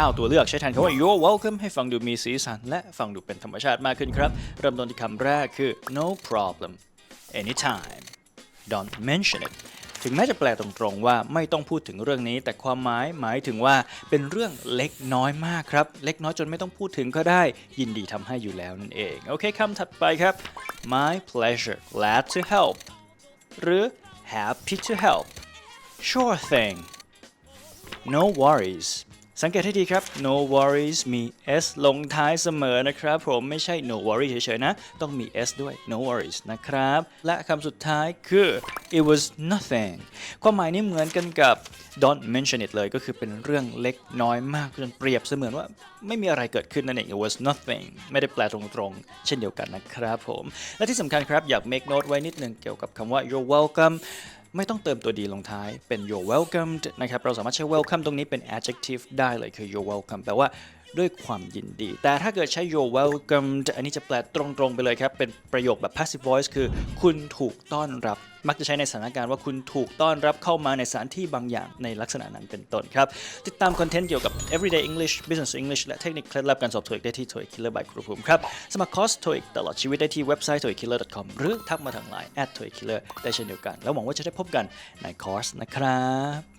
9 ตัวเลือกใช้แทนคำว่า you're welcome ให้ฟังดูมีสีสัน และฟังดูเป็นธรรมชาติมากขึ้นครับ เริ่มต้นที่คำแรกคือ no problem anytime don't mention it ถึงแม้จะแปลตรงๆว่าไม่ต้องพูดถึงเรื่องนี้ แต่ความหมายหมายถึงว่าเป็นเรื่องเล็กน้อยมากครับ เล็กน้อยจนไม่ต้องพูดถึงก็ได้ ยินดีทำให้อยู่แล้วนั่นเอง โอเคคำถัดไปครับ my pleasure glad to help หรือ happy to help sure thing no worries สังเกตให้ดีครับ no worries มี s ลงท้ายเสมอนะครับผมไม่ใช่ no worry เฉยๆนะ ต้องมี s ด้วย no worries นะครับ และคำสุดท้ายคือ it was nothing ความหมายนี้เหมือนกันกับ don't mention it เลยก็คือเป็นเรื่องเล็กน้อยมากจนเปรียบเสมือนว่าไม่มีอะไรเกิดขึ้นนั่นเอง it was nothing ไม่ได้แปลตรงๆ เช่นเดียวกันนะครับผม และที่สำคัญครับอยาก make note ไว้นิดนึงเกี่ยวกับคำว่า you're welcome ไม่ต้องเติมตัวดีลงท้ายเป็น you're welcomed นะครับ เราสามารถใช้ welcome ตรงนี้เป็น adjective ได้เลยคือ you're welcome แปลว่าด้วยความยินดี แต่ถ้าเกิดใช้ you're welcomed อันนี้จะแปลตรงๆไปเลยครับ เป็นประโยคแบบ passive voice คือ คุณถูกต้อนรับ มักจะใช้ในสถานการณ์ว่าคุณถูกต้อนรับเข้ามาในสถานที่บางอย่างในลักษณะนั้นเป็นต้นครับ ติดตามคอนเทนต์เกี่ยวกับ everyday English business English และเทคนิคเคล็ดลับการสอบ TOEIC ได้ที่ TOEIC Killer by ครูภูมิครับ สมัครคอร์ส TOEIC ตลอดชีวิตได้ที่เว็บไซต์ toeickiller.com หรือทักมาทางไลน์ at TOEIC Killer ได้เช่นเดียวกัน แล้วหวังว่าจะได้พบกันในคอร์สนะครับ